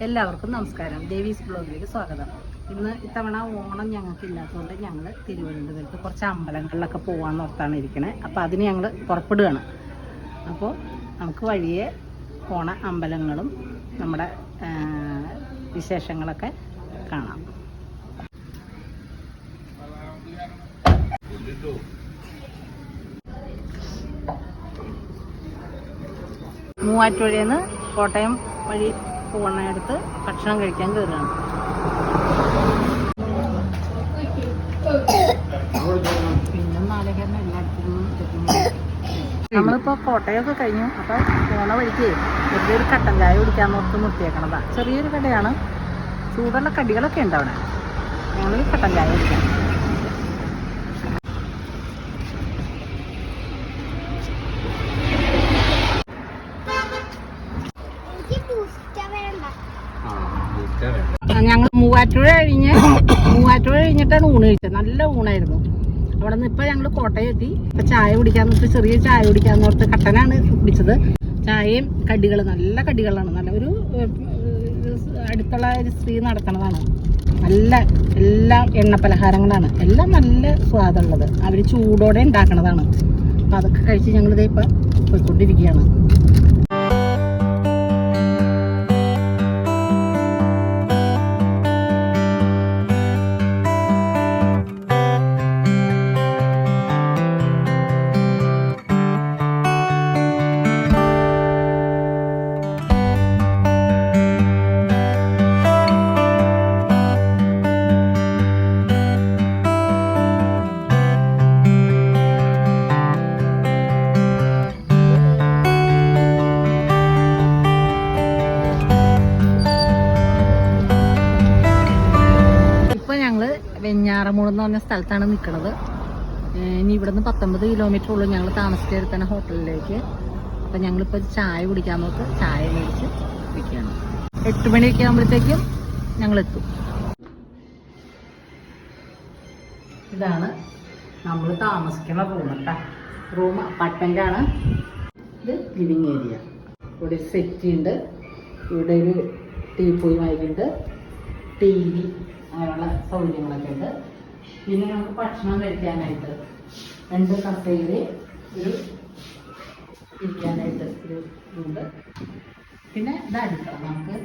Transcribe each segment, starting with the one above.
എല്ലാവർക്കും നമസ്കാരം. ദേവീസ് ബ്ലോഗിലേക്ക് സ്വാഗതം. ഇന്ന് ഇത്തവണ ഓണം ഞങ്ങൾക്ക് ഇല്ലാത്തതുകൊണ്ട് ഞങ്ങൾ തിരുവനന്തപുരത്ത് കുറച്ച് അമ്പലങ്ങളിലൊക്കെ പോകാൻ ഓർത്താണ് ഇരിക്കണേ. അപ്പോൾ അതിന് ഞങ്ങൾ പുറപ്പെടുകയാണ്. അപ്പോൾ നമുക്ക് വഴിയെ ഓണ അമ്പലങ്ങളും നമ്മുടെ വിശേഷങ്ങളൊക്കെ കാണാം. മൂവാറ്റുപുഴയിൽ നിന്ന് കോട്ടയം വഴി പോകുന്നിടത്ത് ഭക്ഷണം കഴിക്കാൻ കയറുകയാണ്. പിന്നെ നാളികരണം എല്ലായിടത്തും നമ്മളിപ്പോൾ കോട്ടയൊക്കെ കഴിഞ്ഞു. അപ്പോൾ പോണ വഴിക്ക് ഒരു കട്ടൻ ചായ കുടിക്കാൻ നോക്കി നിർത്തിയേക്കണതാ. ചെറിയൊരു കടയാണ്. ചൂടുള്ള കടികളൊക്കെ ഉണ്ട് അവിടെ. ഞങ്ങൾ കട്ടൻ ചായ കുടിക്കാം. ഞങ്ങൾ മൂവാറ്റുപുഴ കഴിഞ്ഞ് മൂവാറ്റുപുഴ കഴിഞ്ഞിട്ടാണ് ഊണ് കഴിച്ചത്. നല്ല ഊണായിരുന്നു. അവിടെ നിന്ന് ഇപ്പൊ ഞങ്ങൾ കോട്ടയം എത്തി. ഇപ്പൊ ചായ കുടിക്കാൻ നോക്കി ചെറിയ ചായ കുടിക്കാൻ നോർത്ത് കട്ടനാണ് കുടിച്ചത്. ചായയും കടികൾ നല്ല കടികളാണ്. നല്ല ഒരു അടുത്തുള്ള ഒരു സ്ത്രീ നടത്തണതാണ്. നല്ല എല്ലാം എണ്ണ പലഹാരങ്ങളാണ് എല്ലാം നല്ല സ്വാദുള്ളത്. അവർ ചൂടോടെ ഉണ്ടാക്കണതാണ്. അപ്പൊ അതൊക്കെ കഴിച്ച് ഞങ്ങളിതേ ഇപ്പൊ പോയിക്കൊണ്ടിരിക്കുകയാണ്. വെഞ്ഞാറമൂട് എന്ന് പറഞ്ഞ സ്ഥലത്താണ് നിൽക്കുന്നത് ഇനി ഇവിടുന്ന് പത്തൊമ്പത് കിലോമീറ്റർ ഉള്ളൂ ഞങ്ങൾ താമസിച്ചെടുത്തന്നെ ഹോട്ടലിലേക്ക്. അപ്പം ഞങ്ങളിപ്പോൾ ചായ കുടിക്കാൻ നോക്ക്. ചായ മേടിച്ച് കുടിക്കുകയാണ് എട്ട് മണിയൊക്കെ ആകുമ്പോഴത്തേക്കും ഞങ്ങൾ എത്തും ഇതാണ് നമ്മൾ താമസിക്കുന്ന റൂം കേട്ടോ. റൂം അപ്പാർട്ട്മെന്റ് ആണ് ഇത് ലിവിങ് ഏരിയ. ഇവിടെ സെറ്റി ഉണ്ട്. ഇവിടെ ഒരു ടീ പോയി വായിക്കുന്നുണ്ട് ടി വി അങ്ങനെയുള്ള സൗകര്യങ്ങളൊക്കെ ഉണ്ട്. പിന്നെ നമുക്ക് ഭക്ഷണം കഴിക്കാനായിട്ട് രണ്ട് കസേര ഒരു ഇരിക്കാനായിട്ട് ഒരു ഉണ്ട് പിന്നെ ഇതായിരിക്കണം നമുക്ക്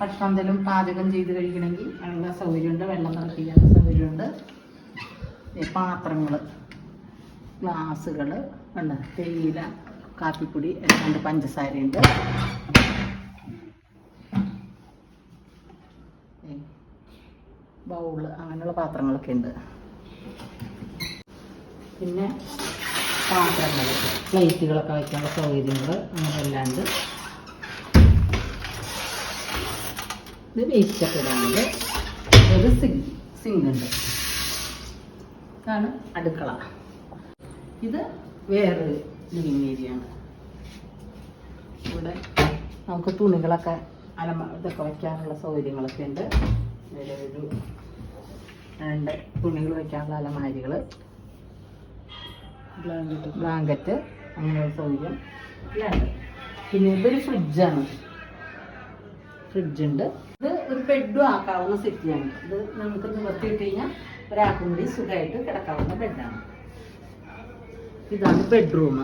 ഭക്ഷണം എന്തെങ്കിലും പാചകം ചെയ്ത് കഴിക്കണമെങ്കിൽ അതിനുള്ള സൗകര്യമുണ്ട്. വെള്ളം തിളപ്പിക്കാനുള്ള സൗകര്യമുണ്ട്. പാത്രങ്ങൾ ഗ്ലാസ്സുകൾ ഉണ്ട്. തേയില കാപ്പിപ്പൊടി രണ്ട് പഞ്ചസാരയുണ്ട്. ബൗൾ അങ്ങനെയുള്ള പാത്രങ്ങളൊക്കെ ഉണ്ട്. പിന്നെ പാത്രങ്ങൾ പ്ലേറ്റുകളൊക്കെ വയ്ക്കാനുള്ള സൗകര്യങ്ങൾ അങ്ങനെ എല്ലാം ഉണ്ട് ഇത് വേസ്റ്റൊക്കെ ഇടാനുണ്ട്. ഒരു സിങ്ക് സിങ്ക് ഉണ്ട്. ഇതാണ് അടുക്കള. ഇത് വേറൊരു ലിവിങ് ഏരിയ ആണ്. ഇവിടെ നമുക്ക് തുണികളൊക്കെ അലമ ഇതൊക്കെ വയ്ക്കാനുള്ള സൗകര്യങ്ങളൊക്കെ ഉണ്ട്. രണ്ട് തുണികൾ വയ്ക്കാനുള്ള അലമാരികൾ ബ്ലാങ്കറ്റ് ബ്ലാങ്കറ്റ് അങ്ങനെയുള്ള സൗകര്യം. ഉണ്ട് പിന്നെ ഇതൊരു ഫ്രിഡ്ജാണ്. ഫ്രിഡ്ജുണ്ട്. ഇത് ഒരു ബെഡും ആക്കാവുന്ന സെറ്റിയാണ് ഇത് നമുക്ക് നിവർത്തിയിട്ട് കഴിഞ്ഞാൽ ഒരാൾക്കും കൂടി സുഖമായിട്ട് കിടക്കാവുന്ന ബെഡാണ്. ഇതാണ് ബെഡ്റൂം.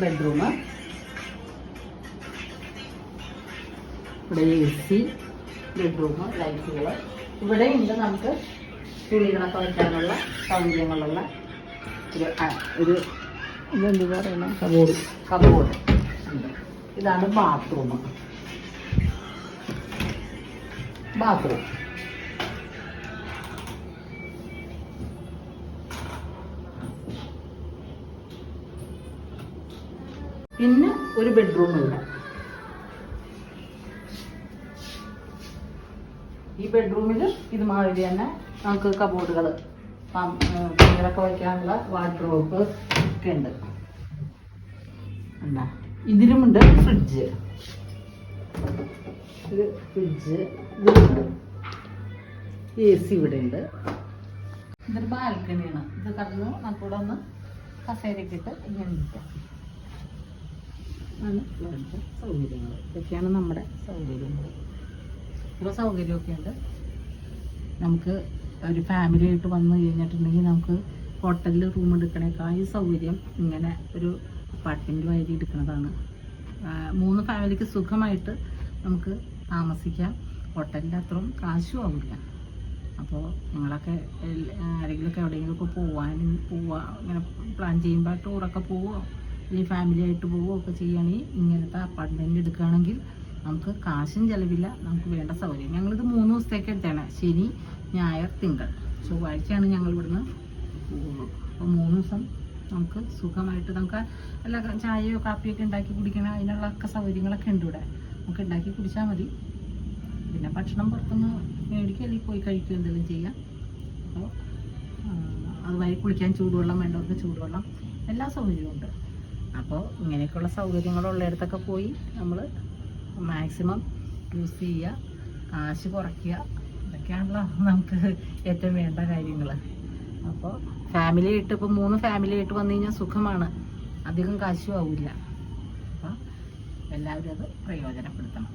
ബെഡ്റൂം. ഇവിടെ എ സി. ബെഡ്റൂം ലൈറ്റുകൾ ഇവിടെ ഉണ്ട് നമുക്ക് തുണികളൊക്കെ വയ്ക്കാനുള്ള സൗകര്യങ്ങളുള്ള ഒരു ഒരു ഇതെന്ത് പറയണം? കബോർഡ്. കബോർഡ്. ഉണ്ട്. ഇതാണ് ബാത്റൂം ബാത്റൂം പിന്നെ ഒരു ബെഡ്റൂം ഉണ്ട്. ഈ ബെഡ്റൂമിൽ ഇതുമാതിരി തന്നെ നമുക്ക് കബോർഡുകൾ തുണികളൊക്കെ വയ്ക്കാനുള്ള വാർഡ്രോബ് ഒക്കെ ഉണ്ട്. എന്താ? ഇതിലുമുണ്ട് ഫ്രിഡ്ജ് ഫ്രിഡ്ജ് ഇതുണ്ട് എ സി ഇവിടെ ഉണ്ട്. ഇതൊരു ബാൽക്കണിയാണ്. ഇത് കടന്നു നമുക്കിവിടെ ഒന്ന് കസേരക്കിട്ട് ഇങ്ങനെ ഇരിക്കാം. ആണ് സൗകര്യങ്ങൾ. ഇതൊക്കെയാണ് നമ്മുടെ സൗകര്യങ്ങൾ. ഇപ്പോൾ സൗകര്യമൊക്കെ ഉണ്ട് നമുക്ക് ഒരു ഫാമിലി ആയിട്ട് വന്നു കഴിഞ്ഞിട്ടുണ്ടെങ്കിൽ നമുക്ക് ഹോട്ടലിൽ റൂം എടുക്കണേക്കാൾ സൗകര്യം ഇങ്ങനെ ഒരു അപ്പാർട്ട്മെന്റ് വഴി എടുക്കുന്നതാണ്. മൂന്ന് ഫാമിലിക്ക് സുഖമായിട്ട് നമുക്ക് താമസിക്കാം. ഹോട്ടലിന്റെ അത്രയും കാശും ആവില്ല അപ്പോൾ നിങ്ങളൊക്കെ ആരെങ്കിലുമൊക്കെ എവിടെയെങ്കിലുമൊക്കെ പോകാനും പോവാ ഇങ്ങനെ പ്ലാൻ ചെയ്യുമ്പോൾ ടൂറൊക്കെ പോവുകയോ അല്ലെങ്കിൽ ഫാമിലി ആയിട്ട് പോവുകയോ ഒക്കെ ചെയ്യുകയാണെങ്കിൽ ഇങ്ങനത്തെ അപ്പാർട്ട്മെന്റ് എടുക്കുകയാണെങ്കിൽ നമുക്ക് കാശും ചിലവില്ല നമുക്ക് വേണ്ട സൗകര്യം. ഞങ്ങളിത് മൂന്ന് ദിവസത്തേക്ക് എടുത്താണ് ശനി ഞായർ തിങ്കൾ. ചൊവ്വാഴ്ചയാണ് ഞങ്ങൾ ഇവിടുന്ന് പോകുള്ളൂ അപ്പോൾ മൂന്ന് ദിവസം നമുക്ക് സുഖമായിട്ട് നമുക്ക് എല്ലാ ചായയോ കാപ്പിയൊക്കെ ഉണ്ടാക്കി കുടിക്കണം അതിനുള്ള ഒക്കെ സൗകര്യങ്ങളൊക്കെ ഉണ്ട് ഇവിടെ. നമുക്ക് ഉണ്ടാക്കി കുടിച്ചാൽ മതി. പിന്നെ ഭക്ഷണം പുറത്തുനിന്ന് മേടിക്കുക പോയി കഴിക്കുക എന്തെങ്കിലും ചെയ്യാം. അപ്പോൾ അതുവഴി കുളിക്കാൻ ചൂടുവെള്ളം വേണ്ടവർക്ക് ചൂടുവെള്ളം എല്ലാ സൗകര്യവും ഉണ്ട്. അപ്പോൾ ഇങ്ങനെയൊക്കെയുള്ള സൗകര്യങ്ങളുള്ളിടത്തൊക്കെ പോയി നമ്മൾ മാക്സിമം യൂസ് ചെയ്യുക കാശ് കുറയ്ക്കുക. ഇതൊക്കെയാണല്ലോ നമുക്ക് ഏറ്റവും വേണ്ട കാര്യങ്ങൾ അപ്പോൾ ഫാമിലി ആയിട്ട് ഇപ്പോൾ മൂന്ന് ഫാമിലി ആയിട്ട് വന്നു കഴിഞ്ഞാൽ സുഖമാണ്. അധികം കാശും ആവില്ല. അപ്പോൾ എല്ലാവരും അത് പ്രയോജനപ്പെടുത്തണം.